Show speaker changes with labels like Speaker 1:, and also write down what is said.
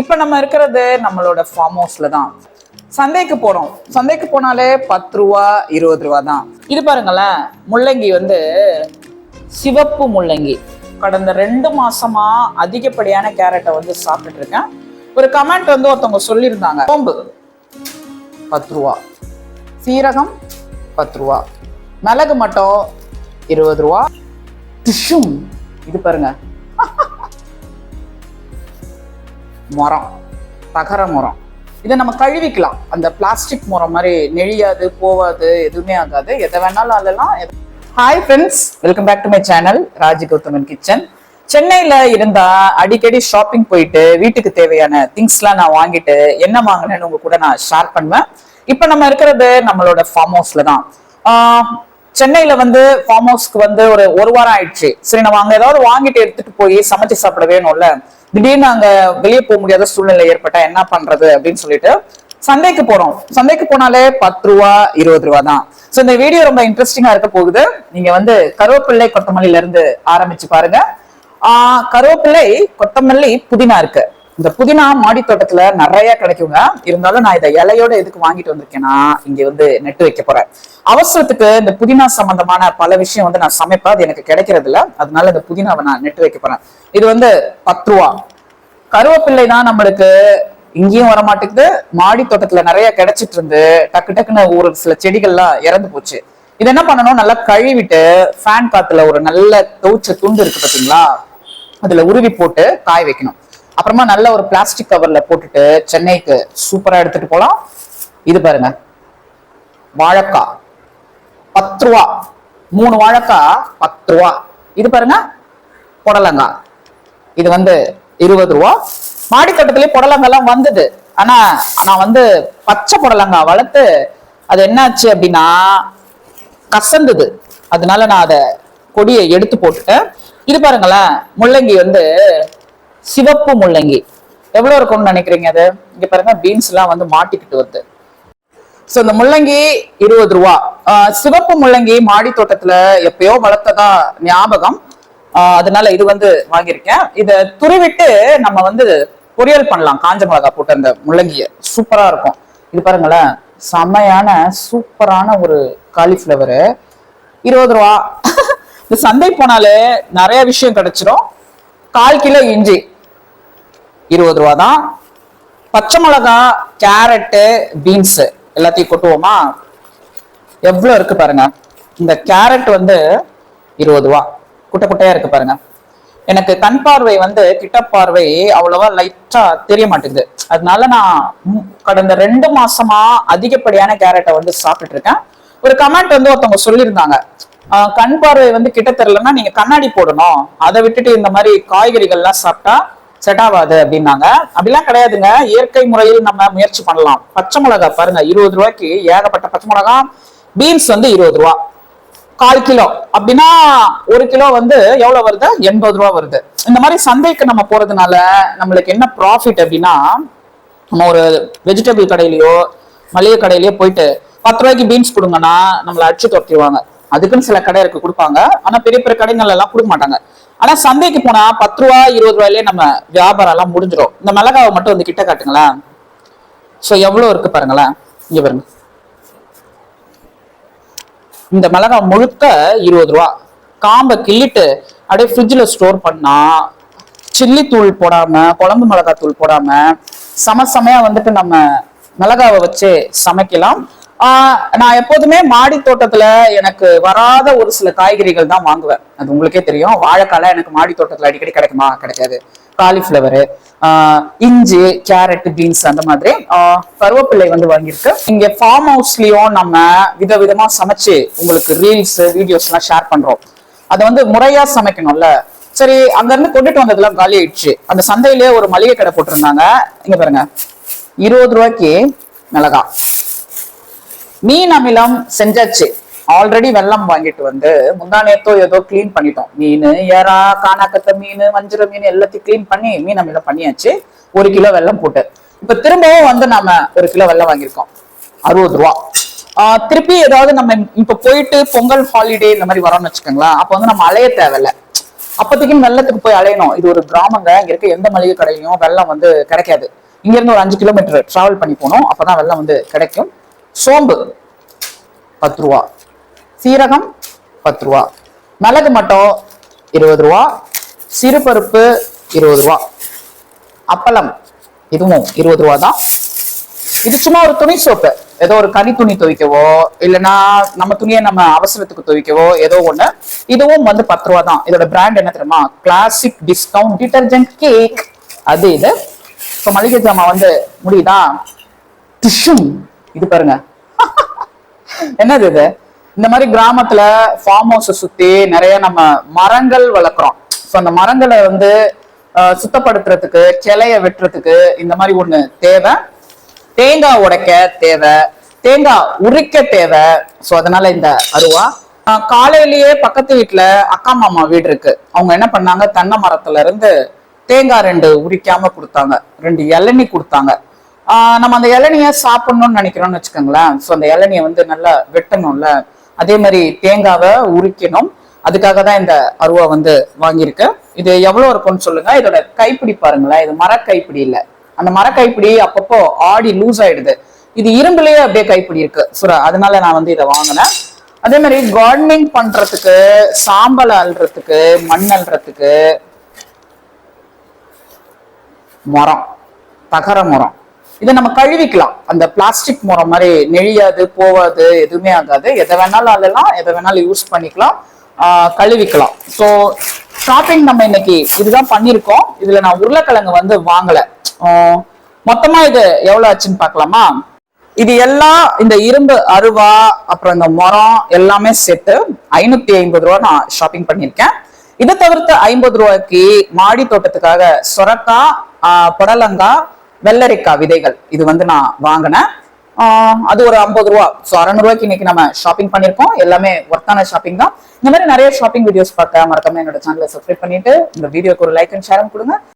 Speaker 1: இப்போ நம்ம இருக்கிறது நம்மளோட ஃபார்ம் ஹவுஸ்ல தான். சந்தைக்கு போறோம். சந்தைக்கு போனாலே பத்து ரூபா இருபது ரூபா தான். இது பாருங்களேன் முள்ளங்கி வந்து சிவப்பு முள்ளங்கி. கடந்த ரெண்டு மாசமா அதிகப்படியான கேரட்டை வந்து சாப்பிட்டுட்டு இருக்கேன். ஒரு கமெண்ட் வந்து ஒருத்தவங்க சொல்லியிருந்தாங்க. சோம்பு பத்து ரூபா. சீரகம் பத்து ரூபா. மிளகு மட்டும் இருபது ரூபா. டிஷ்ஷும் இது பாருங்க. மரம் தகர மரம். இதை நம்ம கழுவிக்கலாம். அந்த பிளாஸ்டிக் மரம் மாதிரி நெழியாது போவாது எதுவுமே ஆகாது. எதை வேணாலும் அதெல்லாம் hi friends welcome back to my channel Raji Gauthaman kitchen சென்னையில இருந்தா அடிக்கடி ஷாப்பிங் போயிட்டு வீட்டுக்கு தேவையான திங்ஸ்லாம் நான் வாங்கிட்டு என்ன வாங்கினேன்னு உங்க கூட நான் ஷேர் பண்ணுவேன். இப்போ நம்ம இருக்கிறது நம்மளோட ஃபார்ம் ஹவுஸ்ல தான். சென்னையில வந்து ஃபார்ம் ஹவுஸ்க்கு வந்து ஒரு ஒரு வாரம் ஆயிடுச்சு. சரி நம்ம அங்க ஏதாவது வாங்கிட்டு எடுத்துட்டு போய் சமைச்சு சாப்பிட வேணும்ல. திடீர்னு அங்க வெளியே போக முடியாத சூழ்நிலை ஏற்பட்டா என்ன பண்றது அப்படின்னு சொல்லிட்டு சந்தைக்கு போறோம். சந்தைக்கு போனாலே பத்து ரூபா இருபது ரூபா தான். சோ இந்த வீடியோ ரொம்ப இன்ட்ரெஸ்டிங்கா இருக்க போகுது. நீங்க வந்து கருவேப்பிள்ளை கொத்தமல்லியில இருந்து ஆரம்பிச்சு பாருங்க. ஆஹ் கருவேப்பிள்ளை கொத்தமல்லி புதினா இருக்கு. இந்த புதினா மாடி தோட்டத்துல நிறைய கிடைக்குங்க. இருந்தாலும் நான் இதை இலையோட எதுக்கு வாங்கிட்டு வந்திருக்கேன்னா இங்க வந்து நெட்டு வைக்க போறேன். அவசரத்துக்கு இந்த புதினா சம்பந்தமான பல விஷயம் வந்து நான் சமைப்பேன். அது எனக்கு கிடைக்கிறது இல்ல அதனால இந்த புதினாவை நான் நெட்டு வைக்க போறேன். இது வந்து பத்து ரூபா கருவேப்பிள்ளை தான் நம்மளுக்கு இங்கேயும் வர மாட்டேங்குது மாடி தோட்டத்துல நிறைய கிடைச்சிட்டு இருந்து டக்கு டக்குன்னு ஒரு சில செடிகள்லாம் இறந்து போச்சு. இது என்ன பண்ணணும்? நல்லா கழுவிட்டு ஃபேன் காத்துல ஒரு நல்ல தோச்ச துண்டு இருக்கு பாத்தீங்களா? அதுல உருவி போட்டு காய வைக்கணும். அப்புறமா நல்ல ஒரு பிளாஸ்டிக் கவர்ல போட்டுட்டு சென்னைக்கு சூப்பரா எடுத்துட்டு போலாம். இது பாருங்க. வாழைக்காய் பத்து ரூபா. மூணு வாழைக்காய் பத்து ரூபா. இது பாருங்க. புடலங்காய். இது வந்து இருபது ரூபா. மாடித்தோட்டத்திலே புடலங்காய்லாம் வந்தது. ஆனா நான் வந்து பச்சை புடலங்காய் வளர்த்து அது என்னாச்சு அப்படின்னா கசந்தது. அதனால நான் அதை கொடியை எடுத்து போட்டுட்டேன். இது பாருங்களேன். முள்ளங்கி வந்து சிவப்பு முள்ளங்கி. எவ்வளவு இருக்கும்னு நினைக்கிறீங்க அது? இங்க பாருங்க பீன்ஸ் எல்லாம் வந்து மாட்டிக்கிட்டு வருது. சோ இந்த முள்ளங்கி இருபது ரூபா. சிவப்பு முள்ளங்கி மாடி தோட்டத்துல எப்பயோ வளர்த்ததா ஞாபகம். அதனால இது வந்து வாங்கியிருக்கேன். இத துருவிட்டு நம்ம வந்து பொரியல் பண்ணலாம். காஞ்ச மிளகா போட்டு அந்த முள்ளங்கிய. சூப்பரா இருக்கும். இது பாருங்களேன் செமையான சூப்பரான ஒரு காலிஃபிளவரு இருபது ரூபா. இந்த சந்தை போனாலே நிறைய விஷயம் கிடைச்சிரும். கால் கிலோ இஞ்சி. இருபது ரூபா தான். பச்சை மிளகா கேரட்டு பீன்ஸ் எல்லாத்தையும் கொட்டுவோமா? எவ்வளவு இருக்கு பாருங்க. இந்த கேரட் வந்து இருபது ரூபா. குட்டை குட்டையா இருக்கு பாருங்க. எனக்கு கண் பார்வை வந்து கிட்ட பார்வை அவ்வளவா லைட்டா தெரிய மாட்டேங்குது. அதனால நான் கடந்த ரெண்டு மாசமா அதிகப்படியான கேரட்டை வந்து சாப்பிட்டுட்டு இருக்கேன். ஒரு கமெண்ட் வந்து ஒருத்தவங்க சொல்லியிருந்தாங்க. கண் பார்வை வந்து கிட்ட தெரியலன்னா நீங்க கண்ணாடி போடணும். அதை விட்டுட்டு இந்த மாதிரி காய்கறிகள்லாம் சாப்பிட்டா செட் ஆகாது அப்படின்னாங்க. அப்படிலாம் கிடையாதுங்க. இயற்கை முறையில் நம்ம முயற்சி பண்ணலாம். பச்சை மிளகா பாருங்க. இருபது ரூபாய்க்கு ஏகப்பட்ட பச்சை மிளகா பீன்ஸ் வந்து இருபது ரூபா. கால் கிலோ. அப்படின்னா ஒரு கிலோ வந்து எவ்வளவு வருது? எண்பது ரூபா வருது. இந்த மாதிரி சந்தைக்கு நம்ம போறதுனால நம்மளுக்கு என்ன ப்ராஃபிட் அப்படின்னா நம்ம ஒரு வெஜிடபிள் கடையிலயோ மளிகை கடையிலயோ போயிட்டு பத்து ரூபாய்க்கு பீன்ஸ் கொடுங்கன்னா நம்மளை அடிச்சு துரத்திடுவாங்க. அதுக்குன்னு சில கடை இருக்கு கொடுப்பாங்க. ஆனா பெரிய பெரிய கடைகள் எல்லாம் கொடுக்க மாட்டாங்க. ஆனா சந்தைக்கு போனா பத்து ரூபா இருபது ரூபாயிலே நம்ம வியாபாரம் எல்லாம் முடிஞ்சிடும் இந்த மிளகாவை மட்டும் வந்து கிட்ட காட்டுங்களேன். ஸோ எவ்வளோ இருக்கு பாருங்களேன். இங்க பாருங்க. இந்த மிளகாய் முழுக்க இருபது ரூபா. காம்பை கிள்ளிட்டு அப்படியே ஃப்ரிட்ஜில் ஸ்டோர் பண்ணா சில்லி தூள் போடாம குழம்பு மிளகாய் தூள் போடாம சமசமையா வந்துட்டு நம்ம மிளகாவை வச்சு சமைக்கலாம். நான் எப்போதுமே மாடி தோட்டத்துல எனக்கு வராத ஒரு சில காய்கறிகள் தான் வாங்குவேன். அது உங்களுக்கே தெரியும். வாழைக்கால எனக்கு மாடி தோட்டத்துல அடிக்கடி கிடைக்குமா? கிடைக்காது. காலிஃப்ளவரு இஞ்சி கேரட் பீன்ஸ் அந்த மாதிரி ஆஹ் கருவேப்பிள்ளை வந்து வாங்கியிருக்கு. இங்க ஃபார்ம் ஹவுஸ்லயும் நம்ம விதவிதமா சமைச்சு உங்களுக்கு ரீல்ஸ் வீடியோஸ் எல்லாம் ஷேர் பண்றோம். அதை வந்து முறையா சமைக்கணும்ல. சரி அங்க இருந்து கொண்டுட்டு வந்ததெல்லாம் காலி ஆயிடுச்சு. அந்த சந்தையிலேயே ஒரு மளிகை கடை போட்டிருந்தாங்க. இங்க பாருங்க. இருபது ரூபாய்க்கு மிளகா. மீன் அமிலம் செஞ்சாச்சு. ஆல்ரெடி வெல்லம் வாங்கிட்டு வந்து முந்தா நேத்தோ ஏதோ கிளீன் பண்ணிட்டோம். மீன் ஏறா காணாக்கத்த மீன் வஞ்சிர மீன் எல்லாத்தையும் கிளீன் பண்ணி மீன் அமிலம் பண்ணியாச்சு. ஒரு கிலோ வெல்லம் போட்டு. இப்ப திரும்பவும் வந்து நாம ஒரு கிலோ வெள்ளம் வாங்கியிருக்கோம். அறுபது ரூபா. ஆஹ் திருப்பி ஏதாவது நம்ம இப்ப போயிட்டு பொங்கல் ஹாலிடே இந்த மாதிரி வரோம்னு வச்சுக்கோங்களேன். அப்ப வந்து நம்ம அலைய தேவையில்ல. அப்போதைக்கு வெள்ளத்துக்கு போய் அலையணும். இது ஒரு கிராமங்க. இங்க இருக்க எந்த மளிகை கடையும் வெள்ளம் வந்து கிடைக்காது. இங்க இருந்து ஒரு அஞ்சு கிலோமீட்டர் டிராவல் பண்ணி போனோம் அப்பதான் வெள்ளம் வந்து கிடைக்கும். சோம்பு பத்து ரூபா சீரகம் பத்து ரூபா மிளகு மட்டும் இருபது ரூபா. சிறுபருப்பு இருபது ரூபா. அப்பளம் இதுவும் இருபது ரூபா தான். இது சும்மா ஒரு துணி சோப்பு. ஏதோ ஒரு கனி துணி துவைக்கவோ இல்லைன்னா நம்ம துணியை நம்ம அவசரத்துக்கு துவைக்கவோ ஏதோ ஒண்ணு. இதுவும் வந்து பத்து ரூபா தான். இதோட பிராண்ட் என்ன தெரியுமா? கிளாசிக் டிஸ்கவுண்ட் டிட்டர்ஜென்ட் கேக் அது இது. இப்போ மளிகை ஜாமான் வந்து முடியுதா? டிஷ்யூம் இது பாருங்க. என்னது இது? இந்த மாதிரி கிராமத்துல ஃபார்ம் ஹவுஸை சுத்தி நிறைய நம்ம மரங்கள் வளர்க்குறோம். ஸோ அந்த மரங்களை வந்து சுத்தப்படுத்துறதுக்கு கிளைய வெட்டுறதுக்கு இந்த மாதிரி ஒண்ணு தேவை. தேங்காய் உடைக்க தேவை. தேங்காய் உரிக்க தேவை. ஸோ அதனால இந்த அருவா. காலையிலேயே பக்கத்து வீட்டுல அக்கா மாமா வீடு இருக்கு. அவங்க என்ன பண்ணாங்க? தென்னை மரத்துல இருந்து தேங்காய் ரெண்டு உரிக்காம கொடுத்தாங்க. ரெண்டு இளநி கொடுத்தாங்க. நம்ம அந்த இளநிய சாப்பிடணும்னு நினைக்கிறோம்னு வச்சுக்கோங்களேன். ஸோ அந்த இளநிய வந்து நல்லா வெட்டணும்ல. அதே மாதிரி தேங்காவை உரிக்கணும். அதுக்காக தான் இந்த அருவா வந்து வாங்கியிருக்கேன் இது எவ்வளோ இருக்கும்னு சொல்லுங்க. இதோட கைப்பிடி பாருங்களேன். இது மர கைப்பிடி அந்த மர கைப்பிடி அப்பப்போ ஆடி லூஸ் ஆயிடுது. இது இரும்புலயே அப்படியே கைப்பிடி இருக்கு. சுரா அதனால நான் வந்து இதை வாங்கினேன். அதே மாதிரி கார்டனிங் பண்றதுக்கு சாம்பல் அள்ளுறதுக்கு மண் அள்ளுறதுக்கு மரம். தகர மரம். இதை நம்ம கழுவிக்கலாம். அந்த பிளாஸ்டிக் முறம் மாதிரி நெழியாது போவாது எதுவுமே ஆகாது. எதை வேணாலும் அதெல்லாம் எதை வேணாலும் யூஸ் பண்ணிக்கலாம். கழுவிக்கலாம். ஸோ ஷாப்பிங் நம்ம இன்னைக்கு இதுதான் பண்ணியிருக்கோம். இதுல நான் உருளைக்கிழங்கு வந்து வாங்கல. மொத்தமா இது எவ்வளவு ஆச்சுன்னு பார்க்கலாமா? இது எல்லாம் இந்த இரும்பு அருவா அப்புறம் இந்த மரம் எல்லாமே சேர்த்து ஐநூத்தி ஐம்பது ரூபா நான் ஷாப்பிங் பண்ணியிருக்கேன். இதை தவிர்த்து ஐம்பது ரூபாய்க்கு மாடி தோட்டத்துக்காக சொரக்காய் ஆஹ் புடலங்காய் வெள்ளரிக்காய் விதைகள். இது வந்து நான் வாங்கினேன். ஆஹ் அது ஒரு ஐம்பது ரூபா. ஸோ அறநூறுவாய்க்கு இன்னைக்கு நம்ம ஷாப்பிங் பண்ணியிருக்கோம் எல்லாமே ஒர்த்தான ஷாப்பிங் தான். இந்த மாதிரி நிறைய ஷாப்பிங் வீடியோஸ் பார்க்க மறக்காம என்னோட சேனலை சப்ஸ்கிரைப் பண்ணிட்டு இந்த வீடியோக்கு ஒரு லைக் அண்ட் ஷேரும் கொடுங்க.